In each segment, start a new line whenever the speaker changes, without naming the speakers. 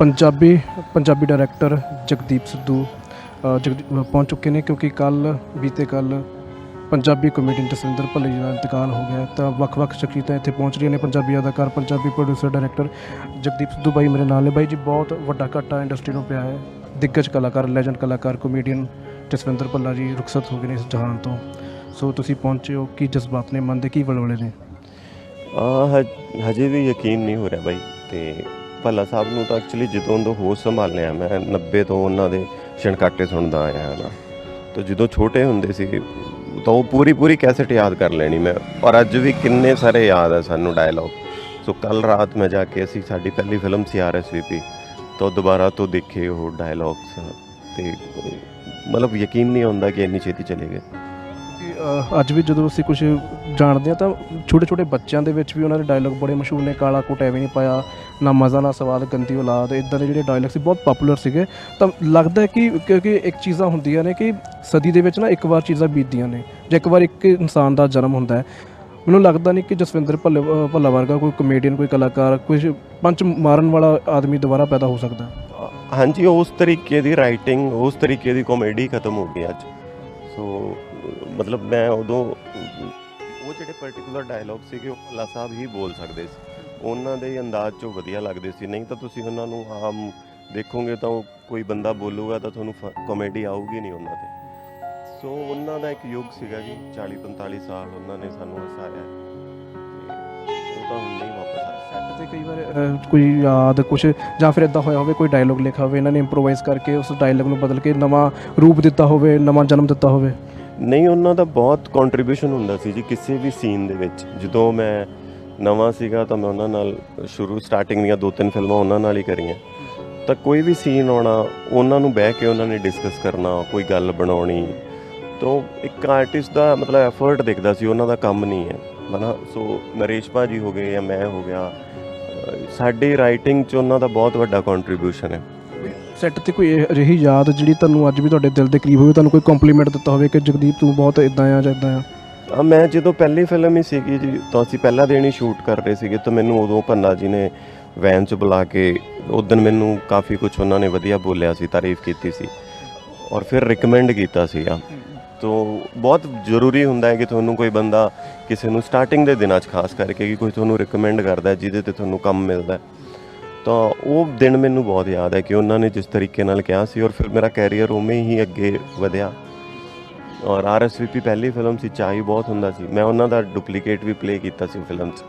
Punjabi Punjabi director Jagdeep Sidhu ਜਗਦੀ- ਪਹੁੰਚ ਚੁੱਕੇ ਨੇ ਕਿਉਂਕਿ ਕੱਲ ਬੀਤੇ ਕੱਲ ਪੰਜਾਬੀ ਕਮੇਡੀਅਨ ਜਸਵਿੰਦਰ ਭੱਲੇ ਜੀ ਦਾ ਇੰਤਕਾਲ ਹੋ ਗਿਆ ਹੈ। ਤਾਂ ਵੱਖ-ਵੱਖ ਸ਼ਖਸੀਅਤਾਂ ਇੱਥੇ ਪਹੁੰਚ ਰਹੀਆਂ ਨੇ। ਪੰਜਾਬੀ ਅਦਾਕਾਰ, ਪੰਜਾਬੀ ਪ੍ਰੋਡਿਊਸਰ ਡਾਇਰੈਕਟਰ ਜਗਦੀਪ ਸਿੱਧੂ ਬਾਈ ਮੇਰੇ ਨਾਲ ਨੇ। ਬਾਈ ਜੀ, ਬਹੁਤ ਵੱਡਾ ਘਾਟਾ ਇੰਡਸਟਰੀ ਨੂੰ ਪਿਆ ਹੈ। ਦਿੱਗਜ ਕਲਾਕਾਰ ਲੈਜੈਂਡ ਕਲਾਕਾਰ ਕਮੇਡੀਅਨ ਜਸਵਿੰਦਰ ਭੱਲਾ ਜੀ ਰੁਖਸਤ ਹੋ ਗਏ ਨੇ ਇਸ ਜਹਾਨ ਤੋਂ। ਸੋ ਤੁਸੀਂ ਪਹੁੰਚੇ ਹੋ। ਕੀ ਜਜ਼ਬਾਤ ਨੇ? ਮਨ ਦੇ ਕੀ ਵਲਵਲੇ ਨੇ?
ਆ ਹਜੇ ਵੀ ਯਕੀਨ ਨਹੀਂ ਹੋ ਰਿਹਾ ਬਾਈ ਤੇ ਭੱਲਾ ਸਾਹਿਬ ਨੂੰ ਤਾਂ ਐਕਚੁਅਲੀ ਜਦੋਂ ਤੋਂ ਹੋਸ਼ ਸੰਭਾਲਿਆ ਮੈਂ 90 ਤੋਂ ਉਹਨਾਂ ਦੇ ਛਣਕਾਟੇ ਸੁਣਦਾ ਆਇਆ ਹਾਂ ਨਾ। ਤਾਂ ਜਦੋਂ ਛੋਟੇ ਹੁੰਦੇ ਸੀ, ਤਾਂ ਉਹ ਪੂਰੀ ਪੂਰੀ ਕੈਸਟ ਯਾਦ ਕਰ ਲੈਣੀ ਮੈਂ। ਔਰ ਅੱਜ ਵੀ ਕਿੰਨੇ ਸਾਰੇ ਯਾਦ ਆ ਸਾਨੂੰ ਡਾਇਲੌਗ ਸੋ ਕੱਲ ਰਾਤ ਮੈਂ ਜਾ ਕੇ ਅਸੀਂ, ਸਾਡੀ ਪਹਿਲੀ ਫਿਲਮ ਸੀ ਆਰਐਸਵੀਪੀ ਤਾਂ ਦੁਬਾਰਾ ਤੋਂ ਦੇਖੇ ਉਹ ਡਾਇਲੌਗਸ ਤੇ ਮਤਲਬ ਯਕੀਨ ਨਹੀਂ ਹੁੰਦਾ ਕਿ ਇੰਨੀ ਛੇਤੀ ਚਲੇ ਗਏ।
ਕਿ, ਅੱਜ ਵੀ ਜਦੋਂ ਅਸੀਂ ਕੁਝ ਜਾਣਦੇ ਆ ਤਾਂ ਛੋਟੇ ਛੋਟੇ ਬੱਚਿਆਂ ਦੇ ਵਿੱਚ ਵੀ ਉਹਨਾਂ ਦੇ ਡਾਇਲੌਗ ਬੜੇ ਮਸ਼ਹੂਰ ਨੇ ਕਾਲਾ ਕੋਟ ਐਵੇਂ ਨਹੀਂ ਪਾਇਆ ਨਾ ਮਜ਼ਾ ਨਾ ਸਵਾਦ ਗੰਦੀ ਔਲਾਦ ਇਦਾਂ ਦੇ ਜਿਹੜੇ ਡਾਇਲੌਗ ਸੀ ਬਹੁਤ ਪਪੂਲਰ ਸੀਗੇ। ਤਾਂ ਲੱਗਦਾ ਹੈ ਕਿ ਕਿਉਂਕਿ ਇੱਕ ਚੀਜ਼ਾਂ ਹੁੰਦੀਆਂ ਨੇ ਕਿ ਸਦੀ ਦੇ ਵਿੱਚ ਨਾ ਇੱਕ ਵਾਰ ਚੀਜ਼ਾਂ ਬੀਤਦੀਆਂ ਨੇ ਜੇ ਇੱਕ ਵਾਰ ਇੱਕ ਇਨਸਾਨ ਦਾ ਜਨਮ ਹੁੰਦਾ ਹੈ। ਮੈਨੂੰ ਲੱਗਦਾ ਨਹੀਂ ਕਿ ਜਸਵਿੰਦਰ ਭੱਲੇ ਭੱਲਾ ਵਰਗਾ ਕੋਈ ਕਮੇਡੀਅਨ ਕੋਈ ਕਲਾਕਾਰ ਕੋਈ ਪੰਚ ਮਾਰਨ ਵਾਲਾ ਆਦਮੀ ਦੁਬਾਰਾ ਪੈਦਾ ਹੋ ਸਕਦਾ
ਹਾਂਜੀ ਉਸ ਤਰੀਕੇ ਦੀ ਰਾਈਟਿੰਗ ਉਸ ਤਰੀਕੇ ਦੀ ਕਾਮੇਡੀ ਖਤਮ ਹੋ ਗਈ ਅੱਜ। ਸੋ ਮਤਲਬ ਮੈਂ ਉਦੋਂ ਉਹ ਜਿਹੜੇ ਪਾਰਟਿਕੂਲਰ ਡਾਇਲੌਗ ਸੀਗੇ ਉਹ ਭੱਲਾ ਸਾਹਿਬ ਹੀ ਬੋਲ ਸਕਦੇ ਸੀ। ਉਹਨਾਂ ਦੇ ਅੰਦਾਜ਼ 'ਚੋਂ ਵਧੀਆ ਲੱਗਦੇ ਸੀ। ਨਹੀਂ ਤਾਂ ਤੁਸੀਂ ਉਹਨਾਂ ਨੂੰ ਆਮ ਦੇਖੋਗੇ ਤਾਂ ਉਹ ਕੋਈ ਬੰਦਾ ਬੋਲੂਗਾ ਤਾਂ ਤੁਹਾਨੂੰ ਕਾਮੇਡੀ ਆਊਗੀ ਨਹੀਂ ਉਹਨਾਂ ਤੇ। ਸੋ ਉਹਨਾਂ ਦਾ ਇੱਕ ਯੁੱਗ ਸੀਗਾ ਜੀ 40 45 ਸਾਲ ਉਹਨਾਂ ਨੇ ਸਾਨੂੰ ਹਸਾਇਆ। ਤੇ ਉਹ ਤਾਂ ਹੁਣ ਨਹੀਂ ਵਾਪਸ ਆ
ਸੈੱਟ ਤੇ ਕਈ ਵਾਰ ਕੋਈ ਯਾਦ ਕੁਝ ਜਾਂ ਫਿਰ ਇਦਾਂ ਹੋਇਆ ਹੋਵੇ ਕੋਈ ਡਾਇਲੋਗ ਲਿਖਿਆ ਹੋਵੇ ਇਹਨਾਂ ਨੇ ਇੰਪਰੋਵਾਈਜ਼ ਕਰਕੇ ਉਸ ਡਾਇਲੋਗ ਨੂੰ ਬਦਲ ਕੇ ਨਵਾਂ ਰੂਪ ਦਿੱਤਾ ਹੋਵੇ ਨਵਾਂ ਜਨਮ ਦਿੱਤਾ ਹੋਵੇ।
ਨਹੀਂ, ਉਹਨਾਂ ਦਾ ਬਹੁਤ ਕੰਟਰੀਬਿਊਸ਼ਨ ਹੁੰਦਾ ਸੀ ਜੀ ਕਿਸੇ ਵੀ ਸੀਨ ਦੇ ਵਿੱਚ। ਜਦੋਂ ਮੈਂ ਨਵਾਂ ਸੀਗਾ ਤਾਂ ਮੈਂ ਉਹਨਾਂ ਨਾਲ ਸ਼ੁਰੂ ਸਟਾਰਟਿੰਗ ਦੀਆਂ ਦੋ ਤਿੰਨ ਫਿਲਮਾਂ ਉਹਨਾਂ ਨਾਲ ਹੀ ਕਰੀਆਂ। ਤਾਂ ਕੋਈ ਵੀ ਸੀਨ ਆਉਣਾ, ਉਹਨਾਂ ਨੂੰ ਬਹਿ ਕੇ ਉਹਨਾਂ ਨੇ ਡਿਸਕਸ ਕਰਨਾ, ਕੋਈ ਗੱਲ ਬਣਾਉਣੀ, ਤਾਂ ਇੱਕ ਆਰਟਿਸਟ ਦਾ ਮਤਲਬ ਐਫਰਟ ਦਿਖਦਾ ਸੀ, ਉਹਨਾਂ ਦਾ ਕੰਮ ਨਹੀਂ ਹੈ। ਹਨਾ? ਸੋ ਨਰੇਸ਼ ਭਾਜੀ ਹੋ ਗਏ ਜਾਂ ਮੈਂ ਹੋ ਗਿਆ, ਅਹ ਸਾਡੀ ਰਾਈਟਿੰਗ 'ਚ ਉਹਨਾਂ ਦਾ ਬਹੁਤ ਵੱਡਾ ਕੰਟਰੀਬਿਊਸ਼ਨ ਹੈ।
ਸੈੱਟ ਤੇ ਕੋਈ ਇਹ- ਅਜਿਹੀ ਯਾਦ ਜਿਹੜੀ ਤੁਹਾਨੂੰ ਅੱਜ ਵੀ ਤੁਹਾਡੇ ਦਿਲ ਦੇ ਕਰੀਬ ਹੋਵੇ, ਤੁਹਾਨੂੰ ਕੋਈ ਕੰਪਲੀਮੈਂਟ ਦਿੱਤਾ ਹੋਵੇ ਕਿ ਜਗਦੀਪ ਤੂੰ ਬਹੁਤ ਇਦਾਂ ਆ ਜਾਂ ਇਦਾਂ ਆ?
ਮੈਂ ਜਦੋਂ ਪਹਿਲੀ ਫਿਲਮ ਹੀ ਸੀਗੀ ਜੀ, ਤਾਂ ਅਸੀਂ ਪਹਿਲਾ ਦਿਨ ਹੀ ਸ਼ੂਟ ਕਰ ਰਹੇ ਸੀਗੇ ਤਾਂ ਮੈਨੂੰ ਉਦੋਂ ਪੰਨਾ ਜੀ ਨੇ ਵੈਨ 'ਚ ਬੁਲਾ ਕੇ ਉਦੋਂ ਮੈਨੂੰ ਕਾਫੀ ਕੁਝ ਉਹਨਾਂ ਨੇ ਵਧੀਆ ਬੋਲਿਆ ਸੀ, ਤਾਰੀਫ ਕੀਤੀ ਸੀ ਔਰ ਫਿਰ ਰეკਮੈਂਡ ਕੀਤਾ ਸੀਗਾ। ਤੋ ਬਹੁਤ ਜ਼ਰੂਰੀ ਹੁੰਦਾ ਹੈ ਕਿ ਤੁਹਾਨੂੰ ਕੋਈ ਬੰਦਾ ਕਿਸੇ ਨੂੰ ਸਟਾਰਟਿੰਗ ਦੇ ਦਿਨਾਂ 'ਚ ਖਾਸ ਕਰਕੇ ਕਿ ਕੋਈ ਤੁਹਾਨੂੰ ਰეკਮੈਂਡ ਕਰਦਾ ਹੈ, ਜਿਹਦੇ ਤੇ ਤੁਹਾਨੂੰ ਕੰਮ ਮਿਲਦਾ ਹੈ। ਤਾਂ ਉਹ ਦਿਨ ਮੈਨੂੰ ਬਹੁਤ ਯਾਦ ਹੈ ਕਿ ਉਹਨਾਂ ਨੇ ਜਿਸ ਤਰੀਕੇ ਨਾਲ ਕਿਹਾ ਸੀ ਔਰ ਫਿਰ ਮੇਰਾ ਕੈਰੀਅਰ ਉਵੇਂ ਹੀ ਅੱਗੇ ਵਧਿਆ। ਔਰ ਆਰਐਸਵੀਪੀ ਪਹਿਲੀ ਫਿਲਮ ਸੀ ਚਾਹੀ ਬਹੁਤ ਹੁੰਦਾ ਸੀ। ਮੈਂ ਉਹਨਾਂ ਦਾ ਡੁਪਲੀਕੇਟ ਵੀ ਪਲੇ ਕੀਤਾ ਸੀ ਫਿਲਮ 'ਚ।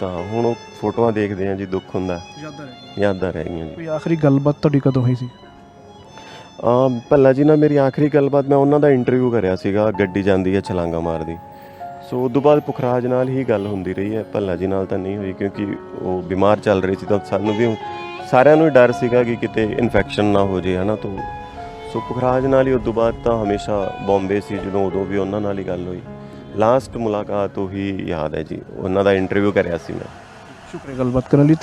ਤਾਂ ਹੁਣ ਉਹ ਫੋਟੋਆਂ ਦੇਖਦੇ ਆ ਜੀ ਦੁੱਖ ਹੁੰਦਾ।
ਯਾਦਾਂ ਰਹਿ
ਯਾਦਾਂ ਰਹਿ ਗਈਆਂ ਜੀ।
ਕੋਈ ਆਖਰੀ ਗੱਲਬਾਤ ਤੁਹਾਡੀ ਕਦੋਂ ਹੋਈ ਸੀ?
ਭੱਲਾ ਜੀ ਨਾਲ ਮੇਰੀ ਆਖਰੀ ਗੱਲਬਾਤ ਮੈਂ ਉਹਨਾਂ ਦਾ ਇੰਟਰਵਿਊ ਕਰਿਆ ਸੀਗਾ ਗੱਡੀ ਜਾਂਦੀ ਹੈ ਛਲਾਂਗਾ ਮਾਰਦੀ। ਸੋ ਉਦੋਂ ਬਾਅਦ ਪੁਖਰਾਜ ਨਾਲ ਹੀ ਗੱਲ ਹੁੰਦੀ ਰਹੀ ਹੈ, ਭੱਲਾ ਜੀ ਨਾਲ ਤਾਂ ਨਹੀਂ ਹੋਈ ਕਿਉਂਕਿ ਉਹ ਬਿਮਾਰ ਚੱਲ ਰਹੇ ਸੀ ਤਾਂ ਸਾਨੂੰ ਵੀ ਸਾਰਿਆਂ ਨੂੰ ਹੀ ਡਰ ਸੀਗਾ ਕਿ ਕਿਤੇ ਇਨਫੈਕਸ਼ਨ ਨਾ ਹੋ ਜੇ, ਹਨਾ, ਤੋਂ ਸੋ ਪੁਖਰਾਜ ਨਾਲ ਹੀ ਉਦੋਂ ਬਾਅਦ ਤਾਂ ਹਮੇਸ਼ਾ ਬੰਬੇ ਸੀ ਜਦੋਂ ਉਦੋਂ ਵੀ ਉਹਨਾਂ ਨਾਲ ਹੀ ਗੱਲ ਹੋਈ। ਲਾਸਟ ਮੁਲਾਕਾਤ ਉਹੀ ਯਾਦ ਹੈ ਜੀ, ਉਹਨਾਂ ਦਾ ਇੰਟਰਵਿਊ ਕਰਿਆ ਸੀ ਮੈਂ।
ਸ਼ੁਕਰੀਆ, ਗੱਲਬਾਤ ਕਰਨ ਲਈ